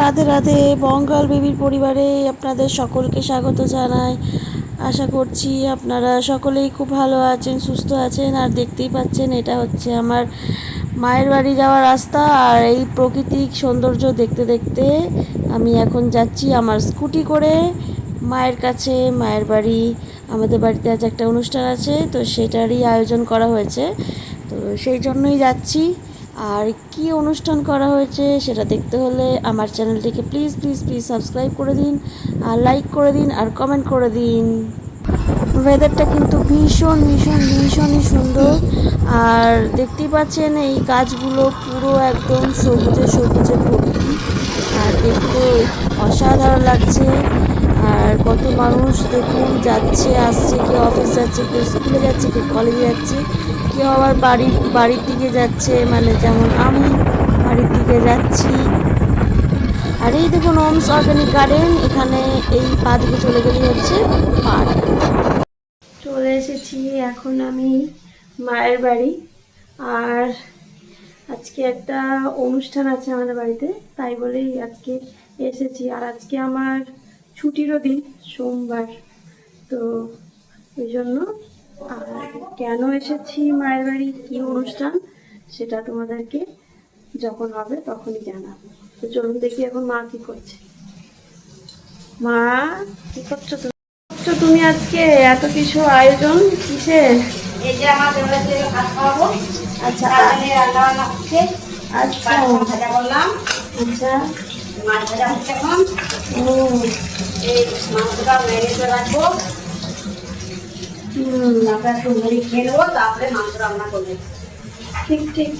রাধে রাধে। বঙ্গাল বেবির পরিবারে আপনাদের সকলকে স্বাগত জানাই। আশা করছি আপনারা সকলেই খুব ভালো আছেন, সুস্থ আছেন। আর দেখতেই পাচ্ছেন, এটা হচ্ছে আমার মায়ের বাড়ি যাওয়ার রাস্তা। আর এই প্রাকৃতিক সৌন্দর্য দেখতে দেখতে আমি এখন যাচ্ছি আমার স্কুটি করে মায়ের কাছে। মায়ের বাড়ি, আমাদের বাড়িতে আজ একটা অনুষ্ঠান আছে, তো সেটারই আয়োজন করা হয়েছে। তো সেই জন্যই যাচ্ছি। আর কি অনুষ্ঠান করা হয়েছে সেটা দেখতে হলে আমার চ্যানেলটিকে প্লিজ প্লিজ প্লিজ সাবস্ক্রাইব করে দিন, আর লাইক করে দিন, আর কমেন্ট করে দিন। ওয়েদারটা কিন্তু ভীষণ ভীষণ, ভীষণই সুন্দর। আর দেখতেই পাচ্ছেন এই গাছগুলো পুরো একদম সবুজে সবুজে ভর্তি। আর দেখতে অসাধারণ লাগছে। আর কত মানুষ দেখুন, যাচ্ছে, আসছে কেউ অফিস যাচ্ছে কেউ স্কুলে যাচ্ছে কেউ কলেজে যাচ্ছে। কেউ আবার বাড়ির বাড়ির দিকে যাচ্ছে মানে যেমন আমি বাড়ির দিকে যাচ্ছি। আর এই দেখুন ওমস অর্গানিক গার্ডেন এখানে এই পা দিকে চলে গেলেই হচ্ছে পার্ক। চলে এসেছি, এখন আমি মায়ের বাড়ি। আর আজকে একটা অনুষ্ঠান আছে আমাদের বাড়িতে, তাই বলেই আজকে এসেছি। আর আজকে আমার ছুটিরও দিন, সোমবার। তো ওই জন্য আর কেন এসেছি মায়ের বাড়ি? কী অনুষ্ঠান? সেটা তোমাদেরকে যখন হবে তখনই জানাব। তো চলুন দেখি এখন মা কি করছে। মা কি করছ তুমি? করছ তুমি আজকে? এত কিছু আয়োজন কিসের এই যে আমার ভাত খাওয়াবো আচ্ছা। তাহলে রান্না বান্না হচ্ছে। আচ্ছা। ভাজা করলাম আচ্ছা। মাছ ভাজা হচ্ছে এখন। এই মাংসটা মেরিয়ে রাখব। একটু মুড়ি খেয়ে নেব তারপরে মাংস রান্না করব। ঠিক ঠিক।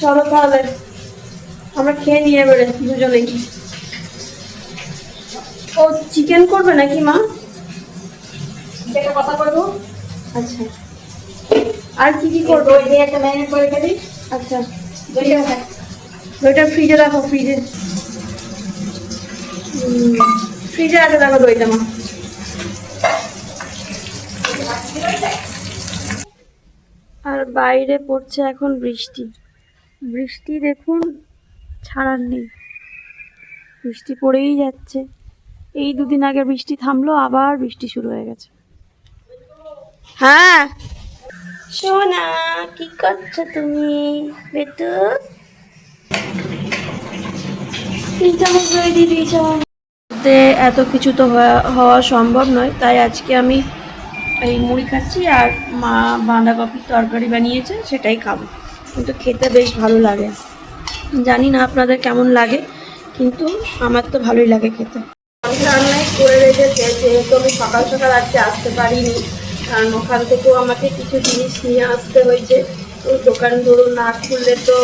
চলো তাহলে আমরা খেয়ে নিয়ে এবারে দুজনেই। ও চিকেন করবে নাকি মা? কথা বলব? আচ্ছা। আর কি কি করব? ওই দিয়ে একটা ম্যারিনেট করে রেখে আচ্ছা। দইটা ফ্রিজে রাখো ফ্রিজে। ফ্রিজে আছে দেখো দইটা মা। আর বাইরে পড়ছে এখন বৃষ্টি। বৃষ্টি দেখুন ছাড়ার নেই। বৃষ্টি পড়েই যাচ্ছে। এই দুদিন আগে বৃষ্টি থামলো আবার বৃষ্টি শুরু হয়ে গেছে। হ্যাঁ। সোনা কি করছ তুমি? মধ্যে এত কিছু তো হওয়া সম্ভব নয় তাই আজকে আমি এই মুড়ি খাচ্ছি আর মা বাঁধাকপির তরকারি বানিয়েছে, সেটাই খাব। কিন্তু খেতে বেশ ভালো লাগে। জানি না আপনাদের কেমন লাগে, কিন্তু আমার তো ভালোই লাগে খেতে। রান্নাই করে রেখেছে যেহেতু আমি সকাল সকাল আজকে আসতে পারিনি, কারণ ওখান থেকেও আমাকে কিছু জিনিস নিয়ে আসতে হয়েছে। তো দোকান ধরুন না খুললে তো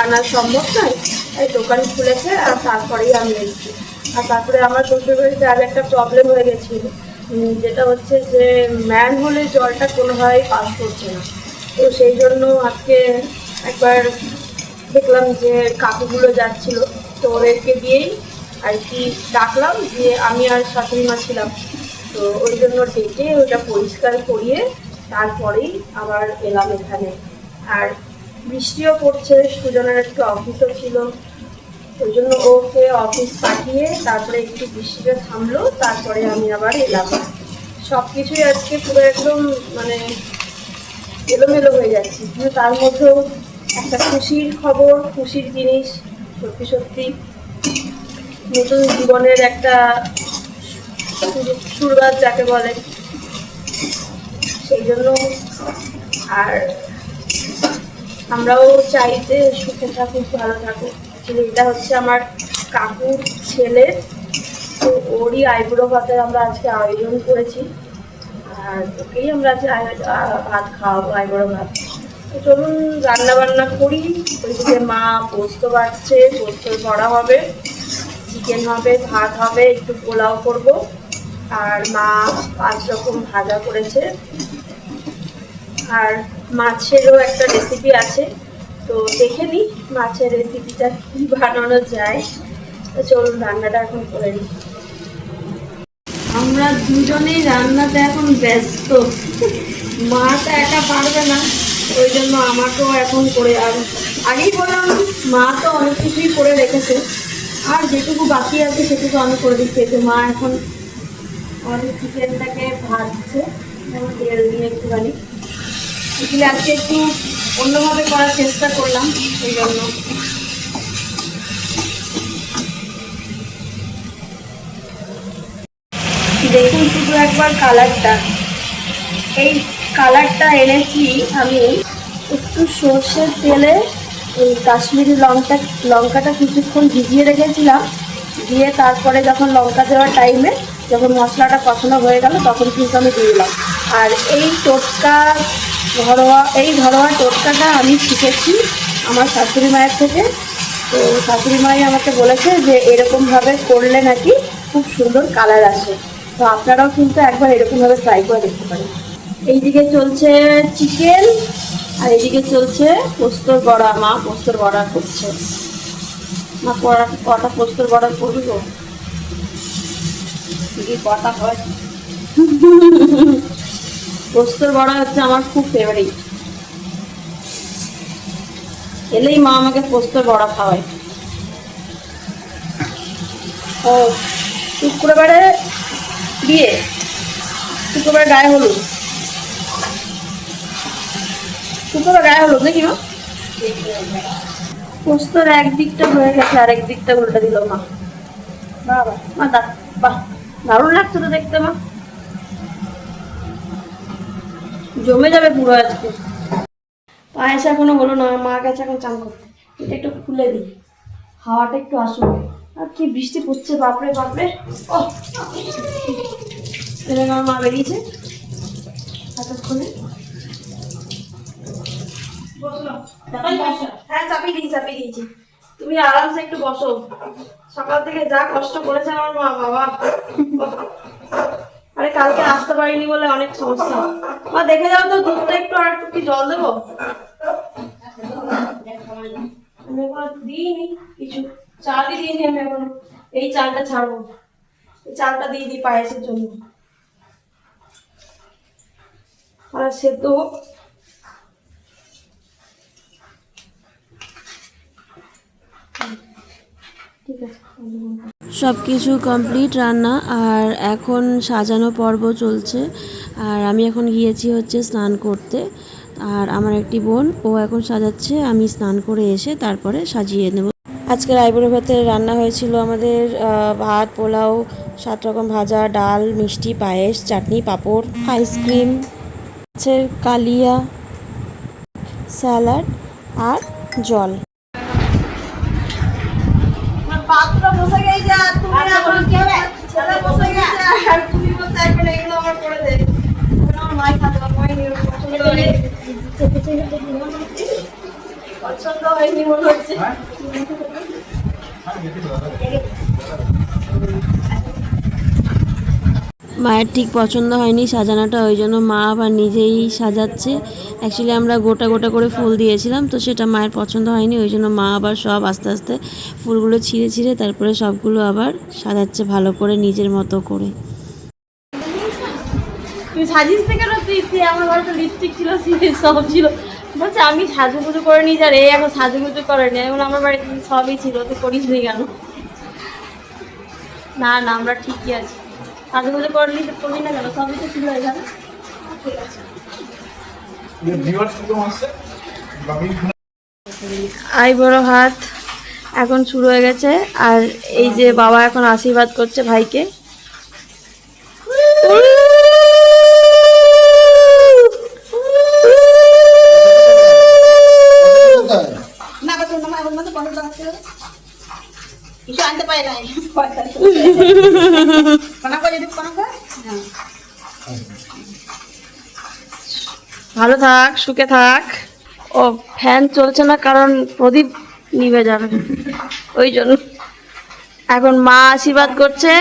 আনা সম্ভব নয়, তাই দোকান খুলেছে আর তারপরেই আমি এসেছি। আর তারপরে আমার শ্বশুরবাড়িতে আর একটা প্রবলেম হয়ে গেছিল। যেটা হচ্ছে যে ম্যান হলে জলটা কোনোভাবেই পাস করছে না। তো সেই জন্য আজকে একবার দেখলাম যে কাকুগুলো যাচ্ছিল, তো ওদেরকে দিয়েই আর কি ডাকলাম যে আমি আর শাশুড়ি মা ছিলাম। তো ওই জন্য ডেকে ওটা পরিষ্কার করিয়ে তারপরেই আবার এলাম এখানে। আর বৃষ্টিও পড়ছে, সুজনের একটু অফিসও ছিল ওই জন্য ওকে অফিস পাঠিয়ে তারপরে একটু বৃষ্টিটা থামলো, তারপরে আমি আবার এলাম। সব কিছুই আজকে পুরো একদম মানে এলোমেলো হয়ে যাচ্ছে। কিন্তু তার মধ্যেও একটা খুশির খবর, খুশির জিনিস, সত্যি সত্যি নতুন জীবনের একটা শুরুয়াত যাকে বলে। সেই জন্য আর আমরাও চাই যে সুখে থাকুক, ভালো থাকুক। এটা হচ্ছে আমার কাকুর ছেলের তো ওরই আইবুড়ো ভাতের আমরা আজকে আয়োজন করেছি। আর ওকেই আমরা আজকে ভাত খাওয়াবো আইবুড়ো ভাত। তো চলুন রান্না বান্না করি। ওইদিকে মা পোস্ত বাড়ছে পোস্ত করা হবে চিকেন হবে, ভাত হবে, একটু পোলাও করব। আর মা পাঁচ রকম ভাজা করেছে। আর মাছেরও একটা রেসিপি আছে। তো দেখে নিই মাছের রেসিপিটা কী বানানো যায়। তো চলুন রান্নাটা এখন করে নিই। আমরা দুজনেই রান্নাতে এখন ব্যস্ত। মা তো একা পারবে না, ওই জন্য আমাকেও এখন করে আর আগেই বললাম মা তো অনেক কিছুই করে রেখেছে। আর যেটুকু বাকি আছে সেটুকু আমি করে দিচ্ছি। তো মা এখন আমাদের চিকেনটাকে ভাজছে তেল দিয়ে একটুখানি। আজকে একটু অন্যভাবে করার চেষ্টা করলাম সেই জন্য। দেখুন শুধু একবার কালারটা। এই কালারটা এনেছি আমি একটু সর্ষের তেলে এই কাশ্মীরি লঙ্কা, লঙ্কাটা কিছুক্ষণ ভিজিয়ে রেখেছিলাম। দিয়ে তারপরে যখন লঙ্কা দেওয়ার টাইমে যখন মশলাটা কষানো হয়ে গেল, তখন কিন্তু আমি দিয়ে দিলাম। আর এই টোটকা ঘরোয়া, এই ঘরোয়া টোটকাটা আমি শিখেছি আমার শাশুড়ি মায়ের থেকে। তো শাশুড়ি মাই আমাকে বলেছে যে এরকমভাবে করলে নাকি খুব সুন্দর কালার আসে। তো আপনারাও কিন্তু একবার এরকমভাবে ট্রাই করে দেখতে পারেন। এইদিকে চলছে চিকেন আর এদিকে চলছে পোস্তর বড়া। মা পোস্তর বড়া করছে। মা কড়া কটা পোস্তর বড়া করবি কটা হয়? পোস্তর বড়া হচ্ছে আমার খুব ফেভারিট এলেই মা আমাকে পোস্তর বড়া খাওয়ায়। ও, শুক্রবারে বিয়ে। শুক্রবারে গায়ে হলুদ। শুক্রবার গায়ে হলুদ নাকি মা? পোস্তর একদিকটা হয়ে গেছে আর একদিকটা উল্টা দিল মা। বাবা মা দা বাহ। দারুণ লাগছে তো দেখতে মা। জমে যাবে পুরো আজকে। পায়েস এখনও হলো না মা গেছে এখন চান করতে। এটা একটু খুলে দিই। হাওয়াটা একটু আসুক। আর কি বৃষ্টি পড়ছে, বাপরে বাপরে। ও আমার মা বেরিয়েছে। এতক্ষণে। হ্যাঁ চাপিয়ে দিয়েছি চাপিয়ে দিয়েছি। তুমি আরামসে একটু বসো। সকাল থেকে যা কষ্ট করেছে আমার মা, বাবা। আরে কালকে আসতে পারিনি বলে অনেক সমস্যা। মা, দেখে যাও তো, দুধটা একটু আর একটু কি জল দেবো? আমি দিইনি কিছু। চালই দিইনি আমি এখনও। এই চালটা ছাড়বো। এই চালটা দিয়ে দিই পায়েসের জন্য। আর সেদ্ধ হোক ঠিক আছে সব কিছু কমপ্লিট রান্না, আর এখন সাজানো পর্ব চলছে। আর আমি এখন গিয়েছি হচ্ছে স্নান করতে। আর আমার একটি বোন, ও এখন সাজাচ্ছে, আমি স্নান করে এসে তারপরে সাজিয়ে নেব। আজকের আইবুড়ো ভাতের রান্না হয়েছিল আমাদের ভাত, পোলাও, সাত রকম ভাজা, ডাল, মিষ্টি, পায়েস, চাটনি, পাঁপড়, আইসক্রিম মাছের কালিয়া, স্যালাড আর জল। পাত্র বসে গেই যা তুমি এখন কি হবে ছেলে বসে গেছে। আর তুমি বলতে এখন এগুলো আমার করে দে আমার মাই খাতে মাই নিয়ে পছন্দ হয়নি। পছন্দ হয়নি মনে হচ্ছে। মায়ের ঠিক পছন্দ হয়নি সাজানোটা, ওই জন্য মা আবার নিজেই সাজাচ্ছে। অ্যাকচুয়ালি আমরা গোটা গোটা করে ফুল দিয়েছিলাম, তো সেটা মায়ের পছন্দ হয়নি, ওই জন্য মা আবার সব আস্তে আস্তে ফুলগুলো ছিঁড়ে ছিঁড়ে তারপরে সবগুলো আবার সাজাচ্ছে ভালো করে, নিজের মতো করে। তো সব ছিল। আমি সাজুগুজু করে নি যার এই এখন সাজুগুজু করেনি। এখন আমার বাড়িতে সবই ছিল, তুই করিস নি কেন? না না, আমরা ঠিকই আছি। সাজুগুজু করে নি করবি না কেন? সবই তো ঠিক আছে আসছে বাকি আই বড় হাত এখন শুরু হয়ে গেছে। আর এই যে বাবা এখন আশীর্বাদ করছে ভাইকে। না আনতে পারে কোনা করে দিবি কোনা করে ভালো থাক সুখে থাক। ও ফ্যান চলছে না কারণ প্রদীপ নিভে যাবে। ওই জন্য। এখন মা আশীর্বাদ করছে।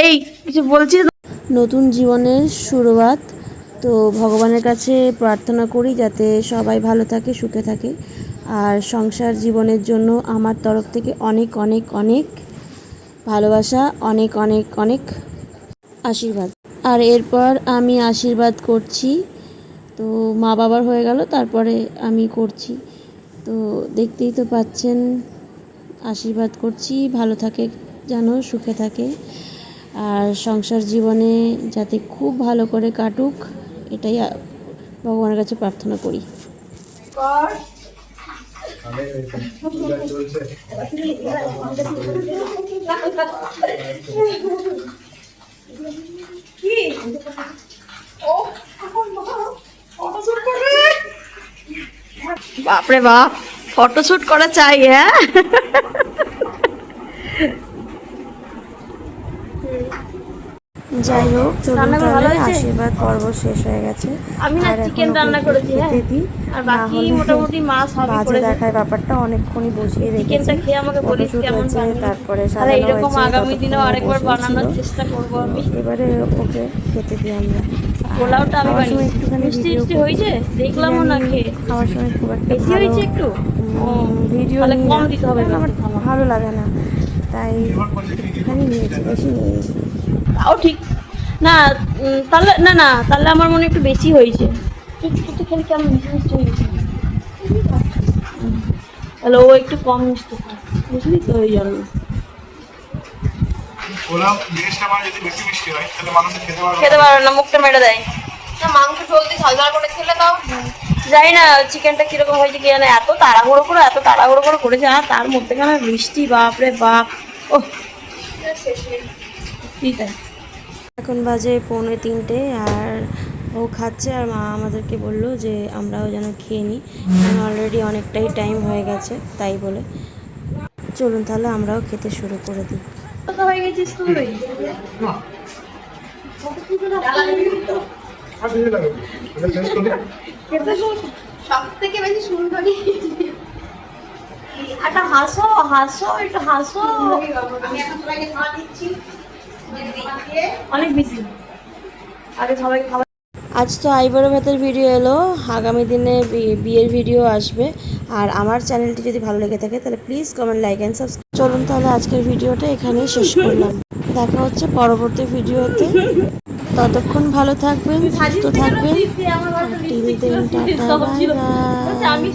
এই কিছু বলছি নতুন জীবনের শুরুয়াত তো ভগবানের কাছে প্রার্থনা করি যাতে সবাই ভালো থাকে সুখে থাকে। আর সংসার জীবনের জন্য আমার তরফ থেকে অনেক অনেক অনেক ভালোবাসা, অনেক অনেক অনেক আশীর্বাদ। আর এরপর আমি আশীর্বাদ করছি, তো মা বাবার হয়ে গেল, তারপরে আমি করছি। তো দেখতেই তো পাচ্ছেন, আশীর্বাদ করছি, ভালো থাকে যেন, সুখে থাকে। আর সংসার জীবনে যাতে খুব ভালো করে কাটুক, এটাই ভগবানের কাছে প্রার্থনা করি কর আরে পূজা চলছে বাপরে বাপ ফটোশুট করা চাই হ্যাঁ? যাই হোক চলুন তাহলে আশীর্বাদ পর্ব শেষ হয়ে গেছে। আমি না চিকেন রান্না করেছি হ্যাঁ। আর বাকি মোটামুটি মাছ সবই বাজে দেখায় ব্যাপারটা অনেকক্ষণই বসিয়ে রেখেছি। চিকেনটা খেয়ে আমাকে বলিস কেমন। তারপরে সাজানো এরকম আগামী ততক্ষণ আরেকবার বানানোর চেষ্টা করব আমি। এবারে ওকে খেতে দিই আমরা। পোলাওটা আমি বানিয়েছি। একটুখানি মিষ্টি ভিডিও মিষ্টি হয়েছে? দেখলামও না খেয়ে। খাওয়ার সময় খুব একটা বেশি হয়েছে একটু? ভিডিও তাহলে কম দিতে হবে আমার। ভালো লাগে না। তাই একটুখানি নিয়েছি বেশি নিয়েছি তাও ঠিক। না তাহলে না না তাহলে আমার মনে একটু বেশি হয়েছে। একটু একটু খেলে কেমন মিষ্টি মিষ্টি হয়েছে? তাহলে ও একটু কম মিষ্টি খায় বুঝলি তো ওই জন্য। মিষ্টি হয় মানুষ খেতে পারবে না। মুখটা মেরে দেয়। না মাংস জলদি ঝালঝাল করে খেলে তাও জানি না চিকেনটা কীরকম হয়েছে কি জানে এত তাড়াহুড়ো করে এত তাড়াহুড়ো করে করেছে আর তার মধ্যেখানে বৃষ্টি বাপরে বাপ। ও ঠিক আছে। এখন বাজে পৌনে তিনটে আর ও খাচ্ছে আর মা আমাদেরকে বলল যে আমরাও যেন খেয়ে নিই। কারণ অলরেডি অনেকটাই টাইম হয়ে গেছে তাই বলে। চলুন তাহলে আমরাও খেতে শুরু করে দিই। হয়ে গেছিস তুই সব থেকে বেশি সুন্দরী একটা হাসো হাসো একটু হাসো। আমি এখন সবাইকে খাওয়া দিচ্ছি। অনেক বেশি আগে সবাইকে খাবার আজ তো আইবড়ো ভাতের ভিডিও এলো। আগামী দিনে বিয়ের ভিডিও আসবে। আর আমার চ্যানেলটি যদি ভালো লেগে থাকে তাহলে please comment like and subscribe চলুন তাহলে আজকের ভিডিওটা এখানেই শেষ করলাম। দেখা হচ্ছে পরবর্তী ভিডিওতে ততক্ষণ ভালো থাকবেন সুস্থ থাকবেন। আমার till then tata bye bye আমি